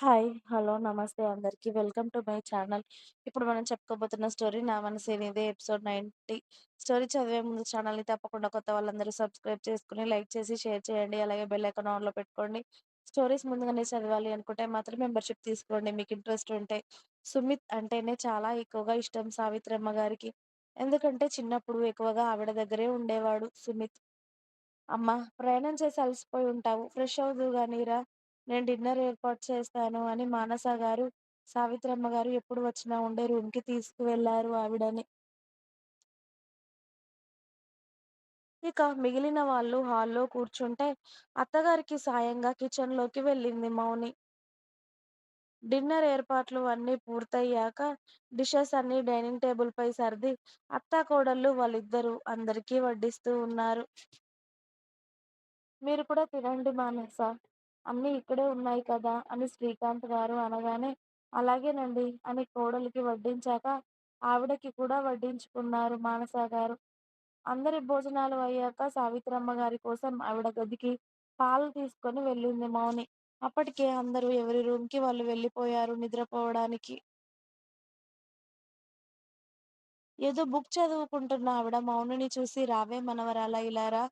Hi. Hello. నమస్తే అందరికీ welcome to my channel. ఇప్పుడు మనం చెప్పుకోబోతున్న స్టోరీ 'నా మనసేనిదే ఎపిసోడ్ 90. స్టోరీ చదివే ముందు ఛానల్‌ని తప్పకుండా కొత్త వాళ్ళందరూ సబ్స్క్రైబ్ చేసుకొని, లైక్ చేసి, షేర్ చేయండి. అలాగే బెల్ ఐకాన్ ఆన్‌లో పెట్టుకోండి. స్టోరీస్ ముందుగానే చదవాలి అనుకుంటే మాత్రం మెంబర్‌షిప్ తీసుకోండి మీకు ఇంట్రెస్ట్ ఉంటే. సుమిత్ అంటేనే చాలా ఎక్కువగా ఇష్టం సావిత్రమ్మ గారికి. ఎందుకంటే చిన్నప్పుడు ఎక్కువగా ఆవిడ దగ్గరే ఉండేవాడు సుమిత్. అమ్మ ప్రయాణం చేసి అలసిపోయి ఉంటావు. ఫ్రెష్ అవుదు కానీరా రా. నేను డిన్నర్ ఏర్పాటు చేస్తాను అని మానస గారు, సావిత్రమ్మ గారు ఎప్పుడు వచ్చినా ఉండే రూమ్‌కి తీసుకువెళ్ళారు ఆవిడని. ఇక మిగిలిన వాళ్ళు హాల్‌లో కూర్చుంటే అత్తగారికి సాయంగా కిచెన్‌లోకి వెళ్ళింది మౌని. డిన్నర్ ఏర్పాట్లు అన్నీ పూర్తయ్యాక డిషెస్ అన్నీ డైనింగ్ టేబుల్‌పై సర్ది అత్త కోడళ్ళు వాళ్ళిద్దరూ అందరికీ వడ్డిస్తూ ఉన్నారు. మీరు కూడా తినండి మానస. అన్నీ ఇక్కడే ఉన్నాయి కదా అని శ్రీకాంత్ గారు అనగానే అలాగేనండి అని కోడలికి వడ్డించాక ఆవిడకి కూడా వడ్డించుకున్నారు మానస గారు. అందరి భోజనాలు అయ్యాక సావిత్రమ్మ గారి కోసం ఆవిడ గదికి పాలు తీసుకొని వెళ్ళింది మౌని. అప్పటికే అందరూ ఎవరి రూమ్‌కి వాళ్ళు వెళ్ళిపోయారు నిద్రపోవడానికి. ఏదో బుక్ చదువుకుంటున్న ఆవిడ మౌనిని చూసి రావే మనవరాలా ఇలా రా,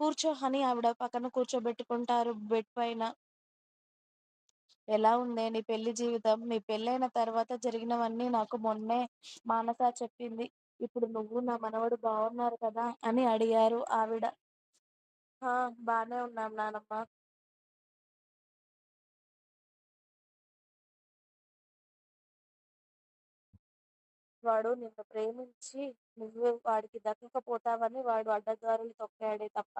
కూర్చో అని ఆవిడ పక్కన కూర్చోబెట్టుకుంటారు బెడ్ పైన. ఎలా ఉందే నీ పెళ్ళి జీవితం? నీ పెళ్ళైన తర్వాత జరిగినవన్నీ నాకు మొన్నే మానస చెప్పింది. ఇప్పుడు నువ్వు, నా మనవడు బాగున్నారు కదా అని అడిగారు ఆవిడ. ఆ! బానే ఉన్నాం నానమ్మ. వాడు నిన్ను ప్రేమించి నువ్వు వాడికి దక్కకపోతావని వాడు అడ్డదారులు తొక్కాడే తప్ప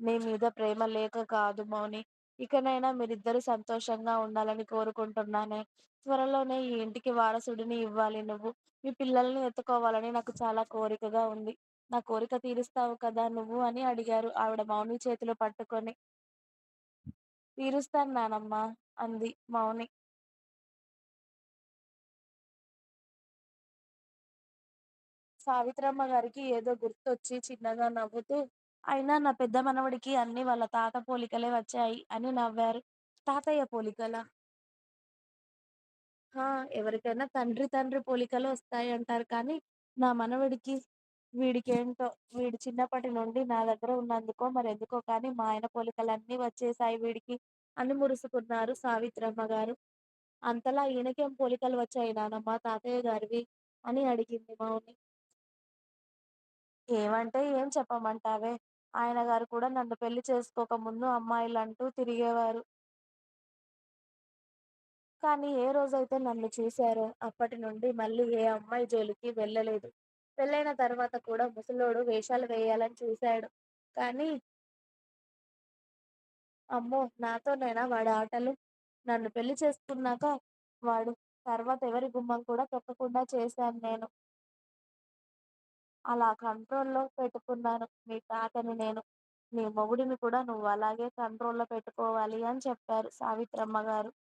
నీ మీద ప్రేమ లేక కాదు మౌని. ఇకనైనా మీరిద్దరూ సంతోషంగా ఉండాలని కోరుకుంటున్నానే. త్వరలోనే ఈ ఇంటికి వారసుడిని ఇవ్వాలి నువ్వు. మీ పిల్లల్ని ఎత్తుకోవాలని నాకు చాలా కోరికగా ఉంది. నా కోరిక తీరుస్తావు కదా నువ్వు అని అడిగారు ఆవిడ మౌని చేతులు పట్టుకొని. తీరుస్తాను నానమ్మ అంది మౌని. సావిత్రమ్మ గారికి ఏదో గుర్తొచ్చి చిన్నగా నవ్వుతూ అయినా నా పెద్ద మనవడికి అన్నీ వాళ్ళ తాత పోలికలే వచ్చాయి అని నవ్వారు. తాతయ్య పోలికలా? ఆ! ఎవరికైనా తండ్రి తండ్రి పోలికలు వస్తాయి అంటారు కానీ నా మనవడికి వీడికేంటో వీడు చిన్నప్పటి నుండి నా దగ్గర ఉన్నందుకో మరెందుకో కానీ మా ఆయన పోలికలన్నీ వచ్చేశాయి వీడికి అని మురుసుకున్నారు సావిత్రమ్మ గారు. అంతలా ఈయనకేం పోలికలు వచ్చాయి నానమ్మ తాతయ్య గారివి? అని అడిగింది మౌని. ఏమంటే ఏం చెప్పమంటావే? ఆయన గారు కూడా నన్ను పెళ్ళి చేసుకోక ముందు అమ్మాయిలంటూ తిరిగేవారు. కానీ ఏ రోజైతే నన్ను చూశారో అప్పటి నుండి మళ్ళీ ఏ అమ్మాయి జోలికి వెళ్ళలేదు. పెళ్ళైన తర్వాత కూడా ముసలోడు వేషాలు వేయాలని చూశాడు. కానీ అమ్మో! నాతోనేనా వాడి ఆటలు? నన్ను పెళ్ళి చేసుకున్నాక వాడు తర్వాత ఎవరి గుమ్మం కూడా తొక్కకుండా చేశాను నేను. అలా కంట్రోల్‌లో పెట్టుకున్నాను మీ తాతని నేను. నీ మొగుడిని కూడా నువ్వు అలాగే కంట్రోల్‌లో పెట్టుకోవాలి అని చెప్పారు సావిత్రమ్మ గారు.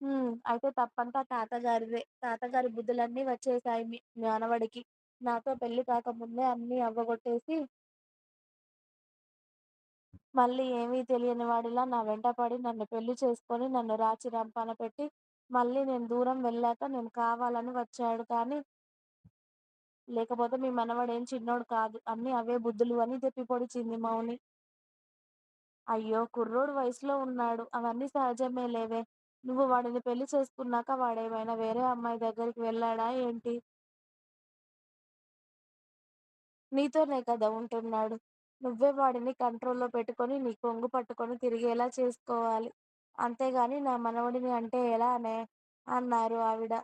హ్మ్. అయితే తప్పంతా తాతగారిదే. తాతగారి బుద్ధులన్నీ వచ్చేశాయి మీ జ్ఞానవడికి నాతో పెళ్ళి కాకముందే అన్నీ అవ్వగొట్టేసి మళ్ళీ ఏమీ తెలియని వాడిలా నా వెంట పడి నన్ను పెళ్ళి చేసుకొని నన్ను రాచి రంపాన పెట్టి మళ్ళీ నేను దూరం వెళ్ళాక నేను కావాలని వచ్చాడు కానీ లేకపోతే మీ మనవడేం చిన్నోడు కాదు. అన్ని అవే బుద్ధులు అని చెప్పి పొడిచింది మౌని. అయ్యో! కుర్రోడు వయసులో ఉన్నాడు. అవన్నీ సహజమే లేవే. నువ్వు వాడిని పెళ్ళి చేసుకున్నాక వాడేమైనా వేరే అమ్మాయి దగ్గరికి వెళ్ళాడా ఏంటి? నీతోనే కదా ఉంటున్నాడు. నువ్వే వాడిని కంట్రోల్‌లో పెట్టుకొని నీ కొంగు పట్టుకొని తిరిగేలా చేసుకోవాలి. అంతేగాని నా మనవడిని అంటే ఎలానే? అన్నారు ఆవిడ.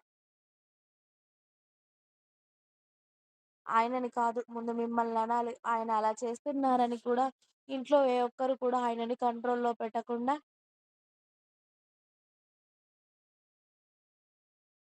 ఆయనని కాదు ముందు మిమ్మల్ని అనాలి ఆయన అలా చేస్తున్నారని కూడా ఇంట్లో ఏ ఒక్కరు కూడా ఆయనని కంట్రోల్‌లో పెట్టకుండా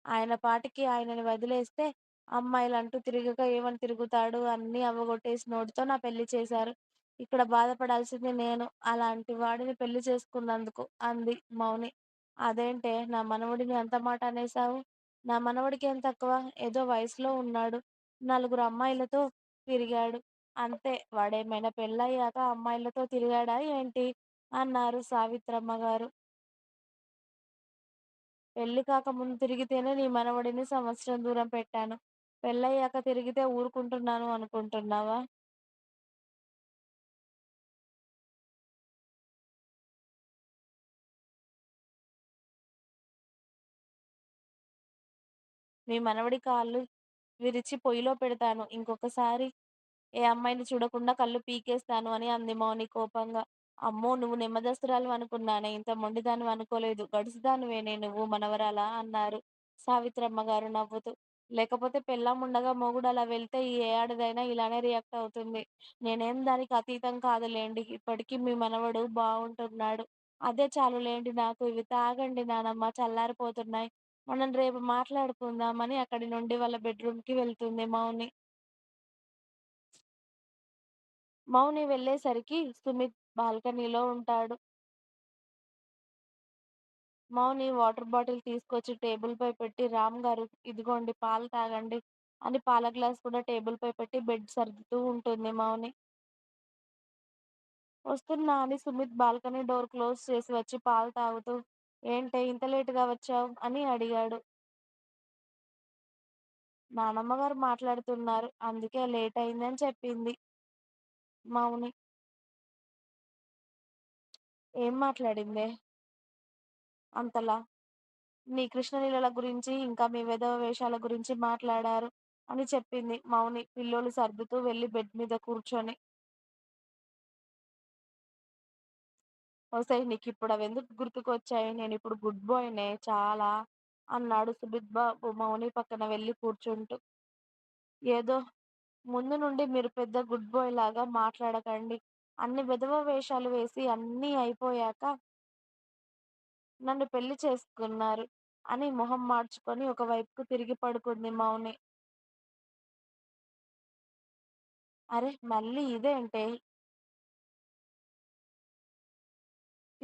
ఆయన పాటికి ఆయనని వదిలేస్తే అమ్మాయిలు అంటూ తిరగక ఏమని తిరుగుతాడు? అన్నీ అవ్వగొట్టేసినోడితో నా పెళ్ళి చేశారు. ఇక్కడ బాధపడాల్సింది నేను. అలాంటి వాడిని పెళ్ళి చేసుకున్నందుకు అంది మౌని. అదేంటే నా మనవడిని అంత మాట అనేశావు? నా మనవడికి ఎంత తక్కువ? ఏదో వయసులో ఉన్నాడు. నలుగురు అమ్మాయిలతో తిరిగాడు. అంతే వాడేమైనా పెళ్ళయ్యాక అమ్మాయిలతో తిరిగాడా ఏంటి? అన్నారు సావిత్రమ్మ గారు. పెళ్ళి కాకముందు తిరిగితేనే నీ మనవడిని సంవత్సరం దూరం పెట్టాను. పెళ్ళయ్యాక తిరిగితే ఊరుకుంటున్నాను అనుకుంటున్నావా? మీ మనవడి కాళ్ళు విరిచి పొయ్యిలో పెడతాను. ఇంకొకసారి ఏ అమ్మాయిని చూడకుండా కళ్ళు పీకేస్తాను అని అంది మౌని కోపంగా. అమ్మో! నువ్వు నెమ్మదస్తురాలివనుకున్నానే. ఇంత మొండిదానివనుకోలేదు. గడుసుదానివేనే నువ్వు మనవరాలా? అన్నారు సావిత్రమ్మగారు నవ్వుతూ. లేకపోతే పెళ్ళాముండగా మొగుడు అలా వెళ్తే ఏ ఆడదైనా ఇలానే రియాక్ట్ అవుతుంది. నేనేం దానికి అతీతం కాదులెండి. ఇప్పటికీ మీ మనవడు బావుంటున్నాడు. అదే చాలులెండి నాకు. ఇవి తాగండి నానమ్మ చల్లారిపోతున్నాయి. మనం రేపు మాట్లాడుకుందాం అని అక్కడి నుండి వాళ్ళ బెడ్రూమ్కి వెళ్తుంది మౌని. మౌని వెళ్ళేసరికి సుమిత్ బాల్కనీలో ఉంటాడు. మౌని వాటర్ బాటిల్ తీసుకొచ్చి టేబుల్ పై పెట్టి రామ్ గారు ఇదిగోండి పాలు తాగండి అని పాల గ్లాస్ కూడా టేబుల్ పై పెట్టి బెడ్ సర్దుతూ ఉంటుంది మౌని. వస్తున్నా అని సుమిత్ బాల్కనీ డోర్ క్లోజ్ చేసి వచ్చి పాలు తాగుతూ ఏంటే ఇంత లేటుగా వచ్చావు అని అడిగాడు. నానమ్మగారు మాట్లాడుతున్నారు. అందుకే లేట్ అయిందని చెప్పింది మౌని. ఏం మాట్లాడిందే? అంతలా? నీ కృష్ణలీలల గురించి, ఇంకా మీ విధవ వేషాల గురించి మాట్లాడారు అని చెప్పింది మౌని పిల్లోలు సర్దుతూ వెళ్ళి బెడ్ మీద కూర్చొని. ఒసేయ్ ఎందుకు గుర్తుకొచ్చాయి? నేను ఇప్పుడు గుడ్ బాయ్‌నే చాలా అన్నాడు సుబిత్ బాబు మౌని పక్కన వెళ్ళి కూర్చుంటూ. ఏదో ముందు నుండి మీరు పెద్ద గుడ్ బాయ్ లాగా మాట్లాడకండి. అన్ని విధవ వేషాలు వేసి అన్నీ అయిపోయాక నన్ను పెళ్ళి చేసుకున్నారు అని మొహం మార్చుకొని ఒక వైపుకు తిరిగి పడుకుంది మౌని. అరే మళ్ళీ ఇదేంటే?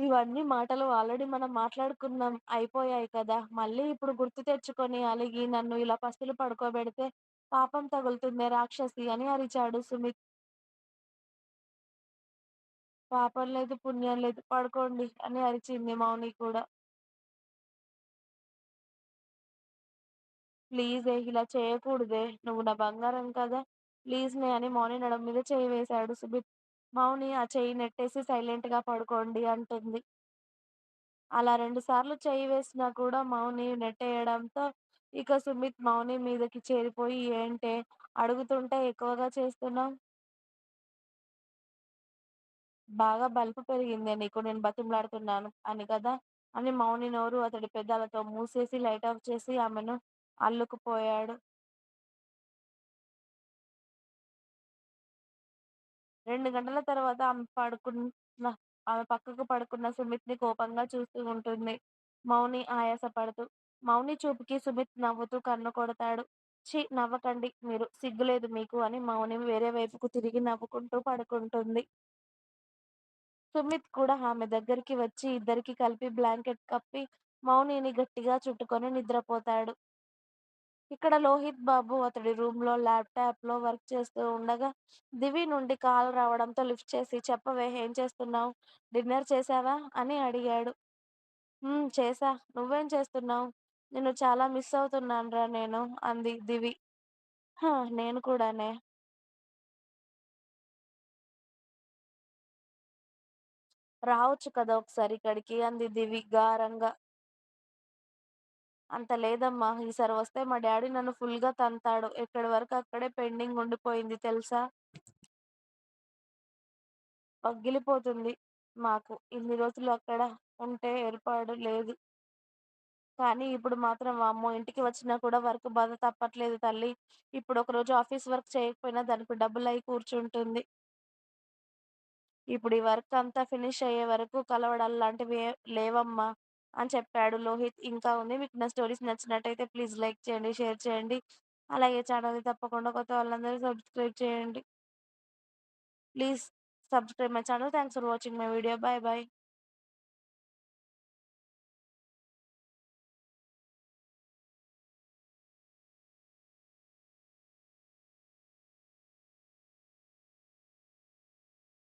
ఇవన్నీ మాటలు ఆల్రెడీ మనం మాట్లాడుకున్నాం. అయిపోయాయి కదా! మళ్ళీ ఇప్పుడు గుర్తు తెచ్చుకొని అలిగి నన్ను ఇలా పస్తులు పడుకోబెడితే పాపం తగులుతుందే రాక్షసి అని అరిచాడు సుమిత్. పాపం లేదు, పుణ్యం లేదు. పడుకోండి అని అరిచింది మౌని కూడా. ప్లీజే ఇలా చేయకూడదే. నువ్వు నా బంగారం కదా! ప్లీజ్ నే అని మౌని నడుం మీద చేయి వేశాడు సుమిత్. మౌని ఆ చెయ్యి నెట్టేసి సైలెంట్‌గా పడుకోండి అంటుంది. అలా రెండుసార్లు చెయ్యి వేసినా కూడా మౌని నెట్టేయడంతో ఇక సుమిత్ మౌని మీదకి చేరిపోయి ఏంటే అడుగుతుంటే ఎక్కువగా చేస్తున్నాం బాగా బలుపు పెరిగిందే నీకు నేను బతిమలాడుతున్నాను అని కదా! అని మౌని నోరు అతడి పెదాలతో మూసేసి లైట్ ఆఫ్ చేసి ఆమెను అల్లుకుపోయాడు. రెండు గంటల తర్వాత ఆమె పడుకున్న ఆమె పక్కకు పడుకున్న సుమిత్‌ని కోపంగా చూస్తూ ఉంటుంది మౌని ఆయాసపడుతూ. మౌని చూపుకి సుమిత్ నవ్వుతూ కన్ను కొడతాడు. ఛీ నవ్వకండి మీరు. సిగ్గులేదు మీకు అని మౌని వేరే వైపుకు తిరిగి నవ్వుకుంటూ పడుకుంటుంది. సుమిత్ కూడా ఆమె దగ్గరికి వచ్చి ఇద్దరికి కలిపి బ్లాంకెట్ కప్పి మౌనిని గట్టిగా చుట్టుకొని నిద్రపోతాడు. ఇక్కడ లోహిత్ బాబు అతడి రూమ్‌లో ల్యాప్‌టాప్‌లో వర్క్ చేస్తూ ఉండగా దివి నుండి కాల్ రావడంతో లిఫ్ట్ చేసి చెప్పవే ఏం చేస్తున్నావు డిన్నర్ చేశావా? అని అడిగాడు. హ్మ్. చేశా. నువ్వేం చేస్తున్నావు నిన్ను చాలా మిస్ అవుతున్నానురా నేను అంది దివి. హ! నేను కూడానే. రావచ్చు కదా ఒకసారి ఇక్కడికి అంది దివి గారంగా. అంత లేదమ్మా! ఈసారి వస్తే మా డాడీ నన్ను ఫుల్‌గా తంతాడు. ఎక్కడి వరకు అక్కడే పెండింగ్ ఉండిపోయింది తెలుసా? పగిలిపోతుంది మాకు. ఇన్ని రోజులు అక్కడ ఉంటే ఏర్పాటు లేదు. కానీ ఇప్పుడు మాత్రం వామ్మో! ఇంటికి వచ్చినా కూడా వర్క్ బాధ తప్పట్లేదు తల్లి ఇప్పుడు ఒకరోజు ఆఫీస్ వర్క్ చేయకపోయినా దానికి డబ్బులు అయి కూర్చుంటుంది. ఇప్పుడు ఈ వర్క్ అంతా ఫినిష్ అయ్యే వరకు కలవడాలు లాంటివి లేవమ్మా! అని చెప్పాడు లోహిత్. ఇంకా ఉంది. మీకు నా స్టోరీస్ నచ్చినట్టయితే ప్లీజ్ లైక్ చేయండి, షేర్ చేయండి. అలాగే ఛానల్‌ని తప్పకుండా కొత్త వాళ్ళందరూ సబ్స్క్రైబ్ చేయండి. Please subscribe my channel. Thanks for watching my video. Bye bye.